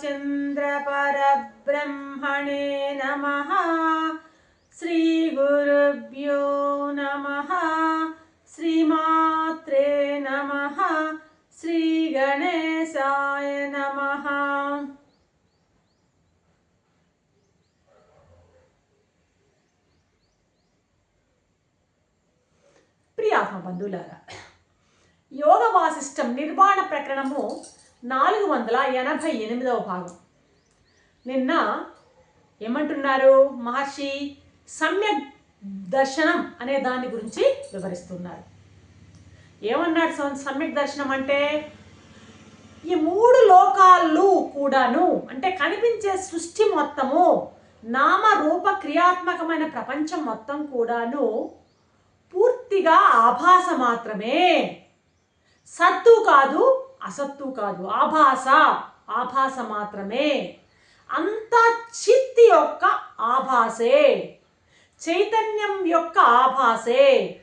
रामचन्द्रपरब्रह्मणे नमः श्रीगुरुभ्यो नमः श्रीमात्रे नमः श्रीगणेशाय नमः ప్రియాత్మ బంధువులారా యోగ వాసిష్టం నిర్వాణ ప్రకరణము నాలుగు వందల ఎనభై ఎనిమిదవ భాగం. నిన్న ఏమంటున్నారు మహర్షి? సమ్యక్ దర్శనం అనే దాని గురించి వివరిస్తున్నారు. ఏమన్నాడు సమ్యక్ దర్శనం అంటే? ఈ మూడు లోకాలు కూడాను అంటే కనిపించే సృష్టి మొత్తము నామ రూప క్రియాత్మకమైన ప్రపంచం మొత్తం కూడాను పూర్తిగా ఆభాస మాత్రమే. సత్తు కాదు అసత్తు కాదు ఆభాస. ఆభాస మాత్రమే. అంతా చిత్తి యొక్క ఆభాసే. చైతన్యం యొక్క ఆభాసే.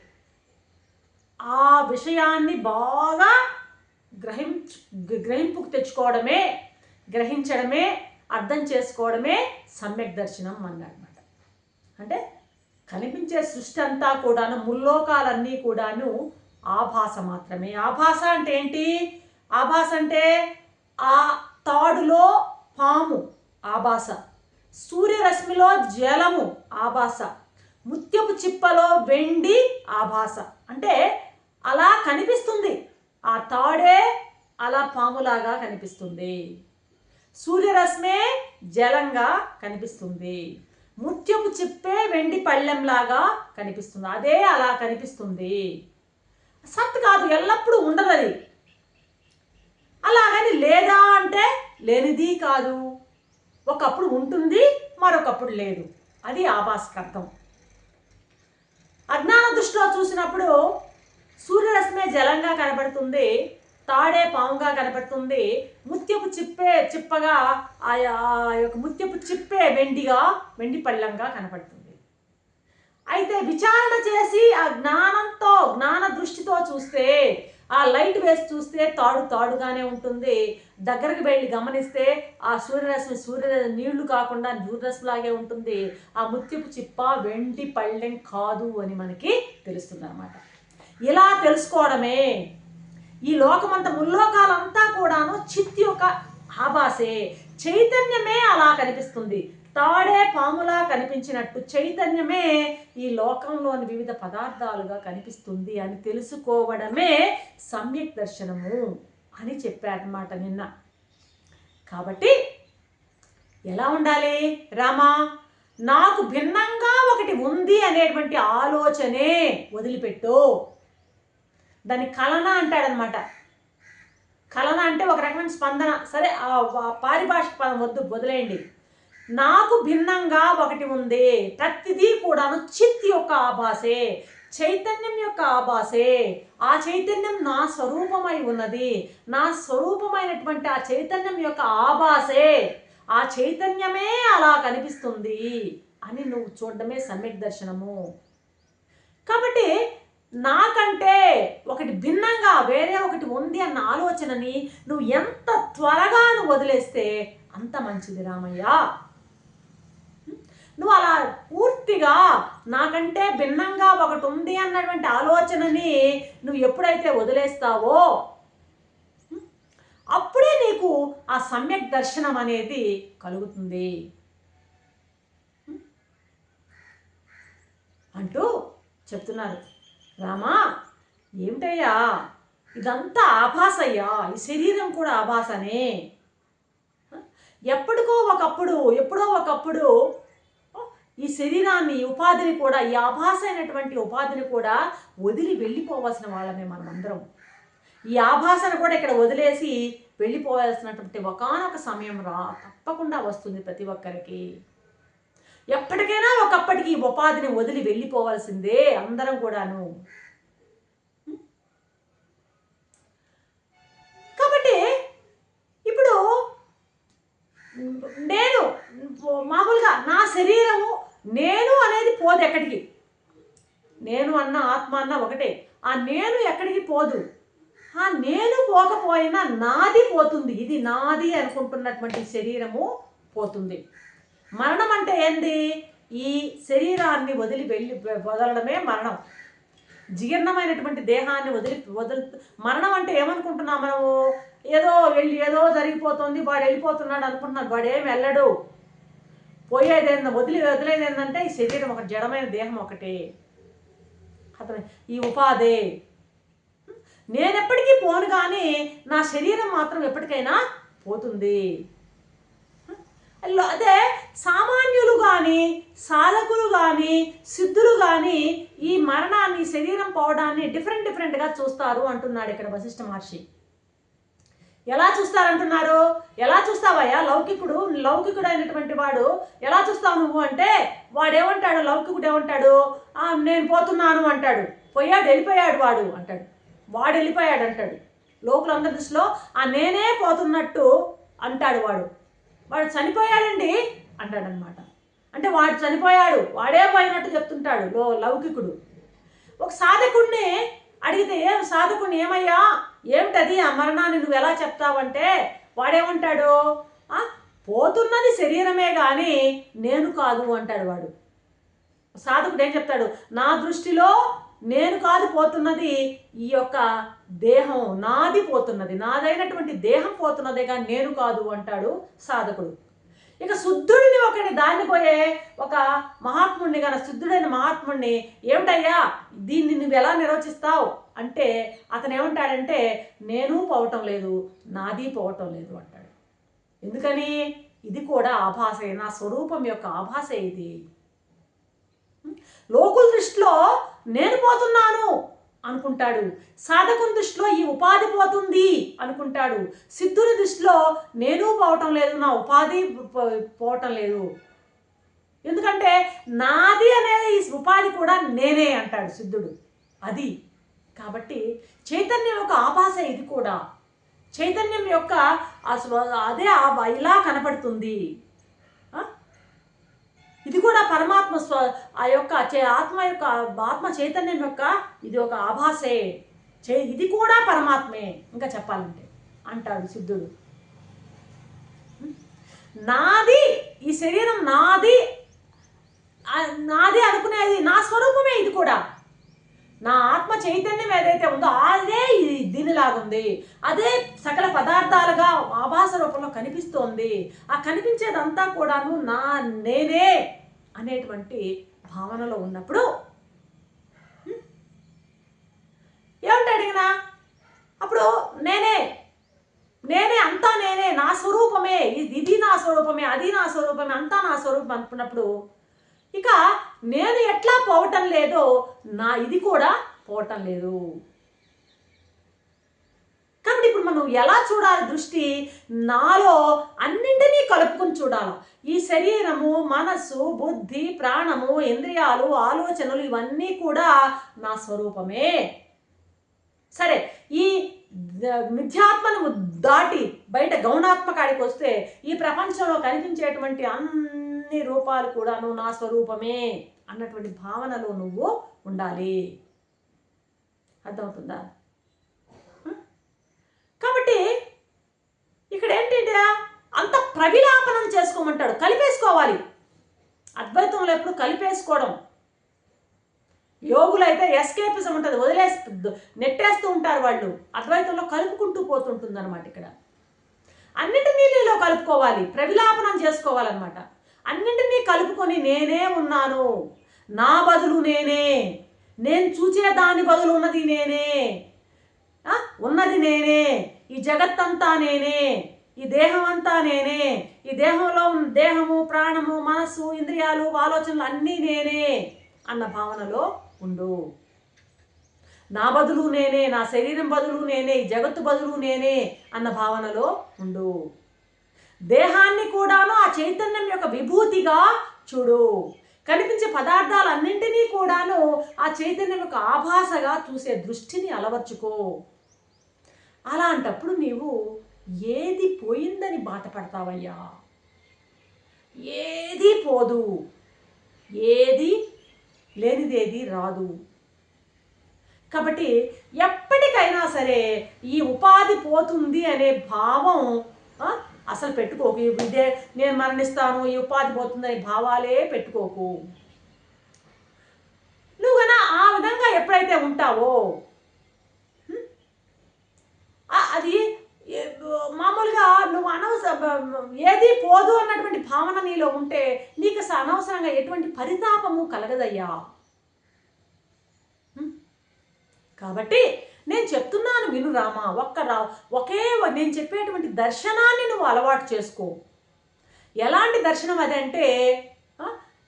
ఆ విషయాన్ని బాగా గ్రహించ గ్రహింపుకు తెచ్చుకోవడమే గ్రహించడమే అర్థం చేసుకోవడమే సమ్యక్ దర్శనం అన్నమాట. అంటే కనిపించే సృష్టి అంతా కూడాను ముల్లోకాలన్నీ కూడాను ఆభాస మాత్రమే. ఆభాస అంటే ఏంటి? ఆభాస అంటే ఆ తాడులో పాము ఆభాస. సూర్యరశ్మిలో జలము ఆభాస. ముత్యపు చిప్పలో వెండి ఆభాస. అంటే అలా కనిపిస్తుంది. ఆ తాడే అలా పాములాగా కనిపిస్తుంది. సూర్యరశ్మే జలంగా కనిపిస్తుంది. ముత్యపు చిప్పే వెండి పళ్ళెంలాగా కనిపిస్తుంది. అదే అలా కనిపిస్తుంది. సత్ కాదు ఎల్లప్పుడూ ఉండదు అది. అలాగని లేదా అంటే లేనిది కాదు. ఒకప్పుడు ఉంటుంది మరొకప్పుడు లేదు. అది ఆభాస్కర్థం అజ్ఞాన దృష్టిలో చూసినప్పుడు సూర్యరశ్మే జలంగా కనబడుతుంది తాడే పాముగా కనబడుతుంది ముత్యపు చిప్పే చిప్పగా ఆ ఆ యొక్క ముత్యపు చిప్పే వెండిగా వెండి పళ్ళంగా కనపడుతుంది అయితే విచారణ చేసి ఆ జ్ఞానంతో జ్ఞాన దృష్టితో చూస్తే ఆ లైట్ వేసి చూస్తే తాడు తాడుగానే ఉంటుంది. దగ్గరికి వెళ్ళి గమనిస్తే ఆ సూర్యరశ్మి సూర్యరశ్మి నీళ్ళు కాకుండా సూర్యరశ్మిలాగే ఉంటుంది. ఆ ముత్యపు చిప్ప వెండి పళ్ళెం కాదు అని మనకి తెలుస్తుంది అనమాట ఇలా తెలుసుకోవడమే. ఈ లోకమంతా ముల్లోకాలంతా కూడాను చిత్తి యొక్క ఆభాసే. చైతన్యమే అలా కనిపిస్తుంది. తాడే పాములా కనిపించినట్టు చైతన్యమే ఈ లోకంలోని వివిధ పదార్థాలుగా కనిపిస్తుంది అని తెలుసుకోవడమే సమ్యక్ దర్శనము అని చెప్పారన్నమాట నిన్న. కాబట్టి ఎలా ఉండాలి రామా? నాకు భిన్నంగా ఒకటి ఉంది అనేటువంటి ఆలోచనే వదిలిపెట్టు. దాన్ని కలన అంటాడనమాట కలన అంటే ఒక రకమైన స్పందన. సరే ఆ పారిభాషిక పదం వద్దు వదిలేయండి. నాకు భిన్నంగా ఒకటి ఉంది. ప్రతిదీ కూడాను చిత్ యొక్క ఆభాసే చైతన్యం యొక్క ఆభాసే ఆ చైతన్యం నా స్వరూపమై ఉన్నది. నా స్వరూపమైనటువంటి ఆ చైతన్యం యొక్క ఆభాసే ఆ చైతన్యమే అలా కనిపిస్తుంది అని నువ్వు చూడడమే సమ్యక్ దర్శనము. కాబట్టి నాకంటే ఒకటి భిన్నంగా వేరే ఒకటి ఉంది అన్న ఆలోచనని నువ్వు ఎంత త్వరగా నువ్వు వదిలేస్తే అంత మంచిది రామయ్య. నువ్వు అలా పూర్తిగా నాకంటే భిన్నంగా ఒకటి ఉంది అన్నటువంటి ఆలోచనని నువ్వు ఎప్పుడైతే వదిలేస్తావో అప్పుడే నీకు ఆ సమ్యక్ దర్శనం అనేది కలుగుతుంది. అంటూ చెప్తున్నారు. రామా ఏమిటయ్యా? ఇదంతా ఆభాసయ్యా. ఈ శరీరం కూడా ఆభాసనే. ఎప్పటికో ఒకప్పుడు ఎప్పుడో ఒకప్పుడు ఈ శరీరాన్ని ఉపాధిని కూడా ఈ ఆభాస అయినటువంటి ఉపాధిని కూడా వదిలి వెళ్ళిపోవాల్సిన వాళ్ళమే మనమందరం. ఈ ఆభాసను కూడా ఇక్కడ వదిలేసి వెళ్ళిపోవాల్సినటువంటి ఒకానొక సమయం రా తప్పకుండా వస్తుంది ప్రతి ఒక్కరికి. ఎప్పటికైనా ఒకప్పటికి ఈ ఉపాధిని వదిలి వెళ్ళిపోవాల్సిందే అందరం కూడాను. కాబట్టి ఇప్పుడు నేను మామూలుగా నా శరీరము నేను అనేది పోదు ఎక్కడికి? నేను అన్న ఆత్మ అన్న ఒకటే. ఆ నేను ఎక్కడికి పోదు? ఆ నేను పోకపోయినా నాది పోతుంది. ఇది నాది అనుకుంటున్నటువంటి శరీరము పోతుంది. మరణం అంటే ఏంది? ఈ శరీరాన్ని వదిలి వెళ్ళి వదలడమే మరణం. జీర్ణమైనటువంటి దేహాన్ని వదిలి వదిలి మరణం అంటే ఏమనుకుంటున్నాం మనము? ఏదో వెళ్ళి ఏదో జరిగిపోతుంది వాడు వెళ్ళిపోతున్నాడు అనుకుంటున్నాడు వాడు ఏం వెళ్ళడు. పోయేది వదిలి వదిలేది ఏంటంటే ఈ శరీరం ఒక జడమైన దేహం ఒకటే. అతను ఈ ఉపాధే. నేను ఎప్పటికీ పోను కానీ నా శరీరం మాత్రం ఎప్పటికైనా పోతుంది. అదే సామాన్యులు కానీ సాధకులు కానీ సిద్ధులు కానీ ఈ మరణాన్ని శరీరం పోవడాన్ని డిఫరెంట్ డిఫరెంట్గా చూస్తారు అంటున్నాడు ఇక్కడ వశిష్ఠ మహర్షి. ఎలా చూస్తారంటున్నారు? ఎలా చూస్తావయ్యా? లౌకికుడు లౌకికుడు అయినటువంటి వాడు ఎలా చూస్తావు నువ్వు అంటే వాడేమంటాడు? లౌకికుడు ఏమంటాడు నేను పోతున్నాను అంటాడు. పోయాడు వెళ్ళిపోయాడు వాడు అంటాడు. వాడు వెళ్ళిపోయాడు అంటాడు. లోకులందరి దృష్టిలో ఆ నేనే పోతున్నట్టు అంటాడు వాడు. వాడు చనిపోయాడండి అంటాడనమాట. అంటే వాడు చనిపోయాడు వాడే పోయినట్టు చెప్తుంటాడు లో లౌకికుడు. ఒక సాధకుడిని అడిగితే ఏం సాధకుని ఏమయ్యా? ఏమిటది? ఆ మరణాన్ని నువ్వు ఎలా చెప్తావంటే వాడేమంటాడు? "ఆ, పోతున్నది శరీరమే కానీ నేను కాదు అంటాడు వాడు. సాధకుడు ఏం చెప్తాడు? నా దృష్టిలో నేను కాదు పోతున్నది ఈ యొక్క దేహం. నాది పోతున్నది. నాదైనటువంటి దేహం పోతున్నదే కానీ నేను కాదు అంటాడు సాధకుడు. ఇక శుద్ధుడిని ఒకటి దానిపోయే ఒక మహాత్ముడిని కానీ శుద్ధుడైన మహాత్ముడిని ఏమిటయ్యా? దీన్ని నువ్వు ఎలా నిర్వచిస్తావు? అంటే అతను ఏమంటాడంటే నేను పోవటం లేదు నాది పోవటం లేదు అంటాడు. ఎందుకని? ఇది కూడా ఆభాసే నా స్వరూపం యొక్క ఆభాసే ఇది. లోకుల దృష్టిలో నేను పోతున్నాను. అనుకుంటాడు. సాధకుని దృష్టిలో ఈ ఉపాధి పోతుంది అనుకుంటాడు. సిద్ధుని దృష్టిలో నేను పోవటం లేదు నా ఉపాధి పో- పోవటం లేదు. ఎందుకంటే నాది అనేది ఈ ఉపాధి కూడా నేనే అంటాడు సిద్ధుడు. అది. కాబట్టి చైతన్యం యొక్క ఆభాస ఇది కూడా. చైతన్యం యొక్క అదే ఆ- ఇలా కనపడుతుంది. ఇది కూడా పరమాత్మ స్వ ఆ యొక్క చే- ఆత్మ యొక్క ఆత్మ చైతన్యం యొక్క ఇది ఒక ఆభాసే. చే ఇది కూడా పరమాత్మే. ఇంకా చెప్పాలంటే అంటాడు సిద్ధుడు. నాది ఈ శరీరం నాది నాది అనుకునేది నా స్వరూపమే ఇది కూడా. నా ఆత్మ చైతన్యం ఏదైతే ఉందో అదే దీనిలాగా దీనిలాగుంది. అదే సకల పదార్థాలుగా ఆభాస రూపంలో కనిపిస్తోంది. ఆ కనిపించేదంతా కూడాను నా నేనే. అనేటువంటి భావనలో ఉన్నప్పుడు ఏమంటే అడిగినా అప్పుడు నేనే నేనే అంతా నేనే నా స్వరూపమే ఇది ఇది నా స్వరూపమే అది నా స్వరూపమే అంతా నా స్వరూపం అనుకున్నప్పుడు ఇక నేను ఎట్లా పోవటం లేదో నా ఇది కూడా పోవటం లేదు కాబట్టి ఇప్పుడు మనం ఎలా చూడాలి దృష్టి? నాలో అన్నింటినీ కలుపుకొని చూడాలి. ఈ శరీరము మనస్సు బుద్ధి ప్రాణము ఇంద్రియాలు ఆలోచనలు ఇవన్నీ కూడా నా స్వరూపమే. సరే ఈ మిథ్యాత్మను దాటి బయట గౌణాత్మకాడికి వస్తే ఈ ప్రపంచంలో కనిపించేటువంటి అన్ని రూపాలు కూడాను నా స్వరూపమే అన్నటువంటి భావనలో నువ్వు ఉండాలి. అర్థమవుతుందా హ? కాబట్టి ఇక్కడ ఏంటంటే అంత ప్రవిలాపనం చేసుకోమంటాడు. కలిపేసుకోవాలి. అద్వైతంలో ఎప్పుడు కలిపేసుకోవడం. యోగులు అయితే ఎస్కేపిజం ఉంటుంది. వదిలేసి నెట్టేస్తూ ఉంటారు వాళ్ళు. అద్వైతంలో కలుపుకుంటూ పోతుంటుంది అనమాట ఇక్కడ. అన్నింటినీ నీలో కలుపుకోవాలి. ప్రవిలాపనం చేసుకోవాలన్నమాట. అన్నింటినీ కలుపుకొని నేనే ఉన్నాను. నా బదులు నేనే. నేను చూచే దాని బదులు ఉన్నది నేనే. ఉన్నది నేనే. ఈ జగత్తంతా నేనే. ఈ దేహం అంతా నేనే. ఈ దేహంలో ఉన్న దేహము ప్రాణము మనస్సు ఇంద్రియాలు ఆలోచనలు అన్నీ నేనే అన్న భావనలో ఉండు. నా బదులు నేనే నా శరీరం బదులు నేనే ఈ జగత్తు బదులు నేనే అన్న భావనలో ఉండు. దేహాన్ని కూడాను ఆ చైతన్యం యొక్క విభూతిగా చూడు. కనిపించే పదార్థాలన్నింటినీ కూడాను ఆ చైతన్యం యొక్క ఆభాసగా చూసే దృష్టిని అలవర్చుకో. అలాంటప్పుడు నీవు ఏది పోయిందని బాధపడతావయ్యా? ఏది పోదు. ఏది లేనిదేది రాదు. కాబట్టి ఎప్పటికైనా సరే ఈ ఉపాధి పోతుంది అనే భావం అసలు పెట్టుకోకు. ఇదే నేను మరణిస్తాను ఈ ఉపాధి పోతుందనే భావాలే పెట్టుకోకు. నువ్వు కన్నా ఆ విధంగా ఎప్పుడైతే ఉంటావో అది మామూలుగా నువ్వు అనవసర ఏది పోదు అన్నటువంటి భావన నీలో ఉంటే నీకు అసలు అనవసరంగా ఎటువంటి పరితాపము కలగదయ్యా? కాబట్టి నేను చెప్తున్నాను విను రామా ఒక్క రా ఒకే నేను చెప్పేటువంటి దర్శనాన్ని నువ్వు అలవాటు చేసుకో. ఎలాంటి దర్శనం అదంటే అంటే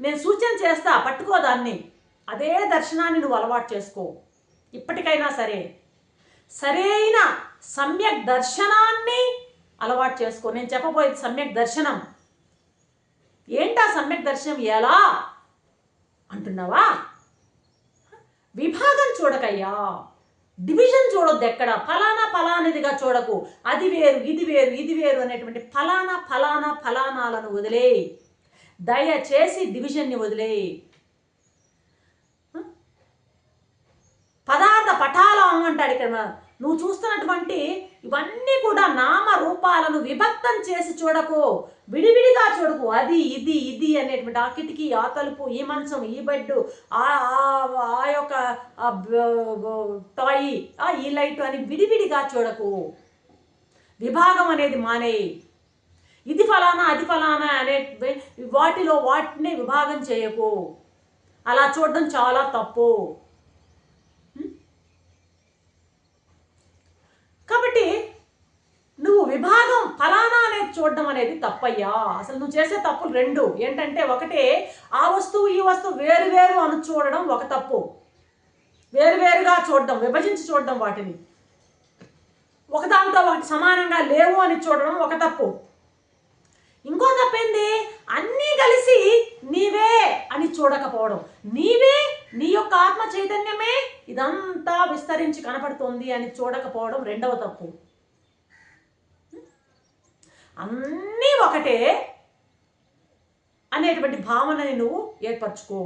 నేను సూచన చేస్తా పట్టుకో దాన్ని. అదే దర్శనాన్ని నువ్వు అలవాటు చేసుకో. ఇప్పటికైనా సరే. సరైన సమ్యక్ దర్శనాన్ని అలవాటు చేసుకో. నేను చెప్పబోయేది సమ్యక్ దర్శనం. ఏంటా సమ్యక్ దర్శనం? ఎలా? అంటున్నావా? విభాగం చూడకయ్యా. డివిజన్ చూడొద్దు ఎక్కడ? ఫలానా ఫలానిదిగా చూడకు. అది వేరు ఇది వేరు ఇది వేరు అనేటువంటి ఫలానా ఫలానా ఫలానాలను వదిలే దయచేసి డివిజన్ని వదిలే పదార్థ పటాలం అంటాడు ఇక్కడ నువ్వు చూస్తున్నటువంటి ఇవన్నీ కూడా నామ రూపాలను విభక్తం చేసి చూడకు. విడివిడిగా చూడకు. అది ఇది ఇది అనేటువంటి ఆ కిటికీ ఆ తలుపు ఈ మంచం ఈ బెడ్ ఆ ఆ- యొక్క టాయి ఆ ఈ లైట్ అని విడివిడిగా చూడకు. విభాగం అనేది మానేయి. ఇది ఫలానా అది ఫలానా అనే వాటిలో వాటిని విభాగం చేయకు. అలా చూడడం చాలా తప్పు కాబట్టి నువ్వు విభాగం ఫలానా అనేది చూడడం అనేది తప్పయ్యా. అసలు నువ్వు చేసే తప్పులు రెండు. ఏంటంటే ఒకటే ఆ వస్తువు ఈ వస్తువు వేరు వేరు అని చూడడం ఒక తప్పు. వేరువేరుగా చూడడం విభజించి చూడడం వాటిని. ఒకదాంతో ఒకటి సమానంగా లేవు అని చూడడం ఒక తప్పు. ఇంకో తప్పేంది అన్నీ కలిసి నీవే అని చూడకపోవడం. నీవే నీ యొక్క ఆత్మ చైతన్యమే ఇదంతా విస్తరించి కనపడుతోంది అని చూడకపోవడం రెండవ తప్పు. అన్నీ ఒకటే అనేటువంటి భావనని నువ్వు ఏర్పరచుకో.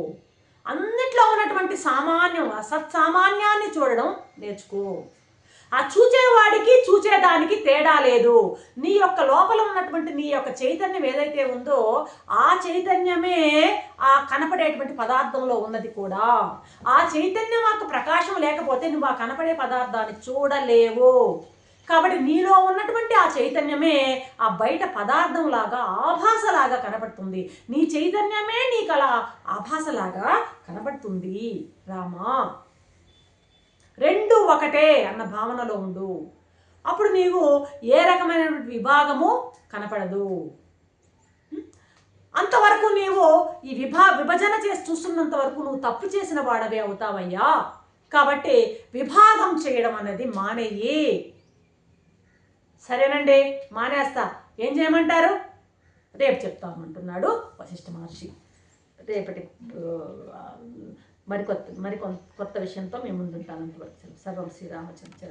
అన్నిట్లో ఉన్నటువంటి సామాన్యం అసత్సామాన్యాన్ని చూడడం నేర్చుకో. ఆ చూచేవాడికి చూచేదానికి తేడా లేదు. నీ యొక్క లోపల ఉన్నటువంటి నీ యొక్క చైతన్యం ఏదైతే ఉందో ఆ చైతన్యమే ఆ కనపడేటువంటి పదార్థంలో ఉన్నది కూడా. ఆ చైతన్యం యొక్క ప్రకాశం లేకపోతే నువ్వు ఆ కనపడే పదార్థాన్ని చూడలేవు. కాబట్టి నీలో ఉన్నటువంటి ఆ చైతన్యమే ఆ బయట పదార్థంలాగా ఆభాసలాగా కనబడుతుంది. నీ చైతన్యమే నీకు అలా ఆభాసలాగా కనబడుతుంది. రామా. రెండు ఒకటే అన్న భావనలో ఉండు. అప్పుడు నీవు ఏ రకమైనటువంటి విభాగము కనపడదు. అంతవరకు నీవు ఈ విభా విభజన చేసి చూస్తున్నంత వరకు నువ్వు తప్పు చేసిన వాడవే అవుతావయ్యా. కాబట్టి విభాగం చేయడం అనేది మానేయి. సరేనండి మానేస్తా. ఏం చేయమంటారు? రేపు చెప్తామంటున్నాడు వశిష్ఠ మహర్షి. రేపటి మరికొత్త మరి కొత్త విషయంతో మేము ముందుంటాను అంతవరకు. సెలవు. సర్వం శ్రీరామచంద్ర